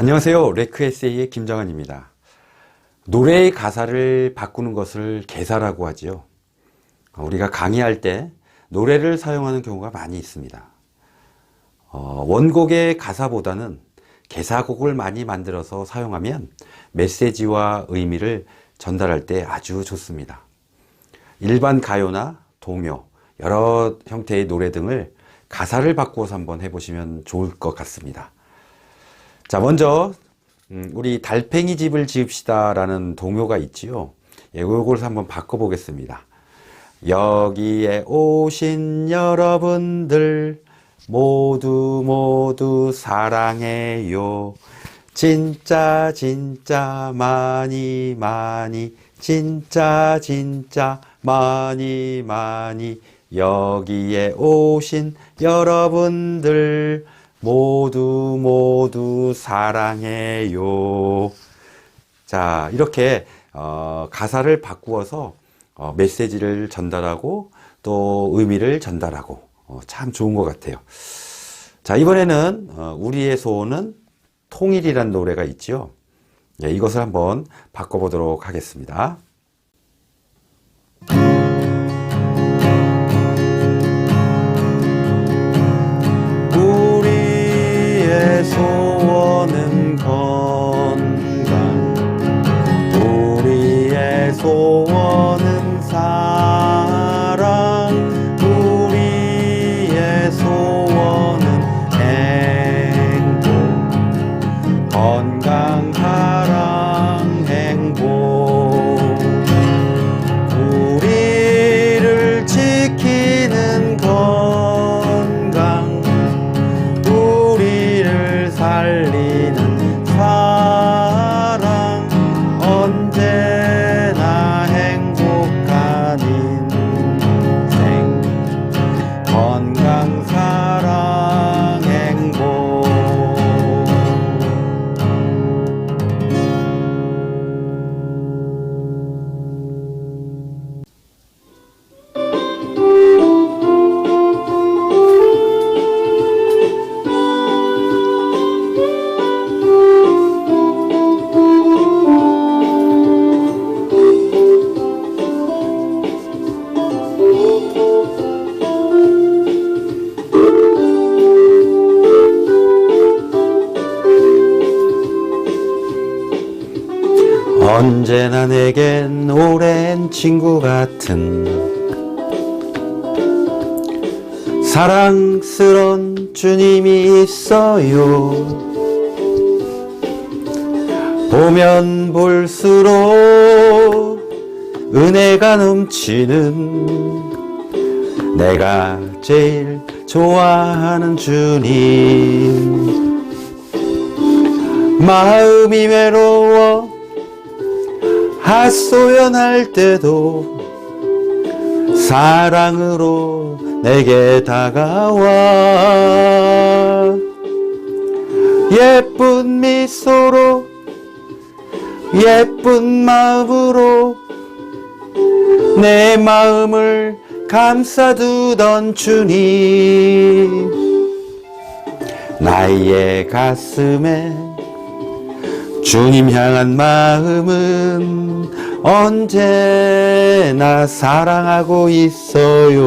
안녕하세요. 레크 에세이의 김정환입니다. 노래의 가사를 바꾸는 것을 개사라고 하지요. 우리가 강의할 때 노래를 사용하는 경우가 많이 있습니다. 어, 원곡의 가사보다는 개사곡을 많이 만들어서 사용하면 메시지와 의미를 전달할 때 아주 좋습니다. 일반 가요나 동요, 여러 형태의 노래 등을 가사를 바꾸어서 한번 해보시면 좋을 것 같습니다. 자, 먼저, 음, 우리 달팽이 집을 지읍시다 라는 동요가 있지요. 예, 요걸 한번 바꿔 보겠습니다. 여기에 오신 여러분들 모두 모두 사랑해요. 진짜 진짜 많이 많이 진짜 진짜 많이 많이 여기에 오신 여러분들 모두 모두 사랑해요. 자, 이렇게 어, 가사를 바꾸어서 어, 메시지를 전달하고 또 의미를 전달하고 어, 참 좋은 것 같아요. 자, 이번에는 어, 우리의 소원은 통일이란 노래가 있죠. 예, 이것을 한번 바꿔보도록 하겠습니다. 소원은 사 언제나 내겐 오랜 친구 같은 사랑스런 주님이 있어요. 보면 볼수록 은혜가 넘치는 내가 제일 좋아하는 주님. 마음이 외로워 하소연할 때도 사랑으로 내게 다가와. 예쁜 미소로 예쁜 마음으로 내 마음을 감싸두던 주님 나의 가슴에 주님 향한 마음은 언제나 사랑하고 있어요.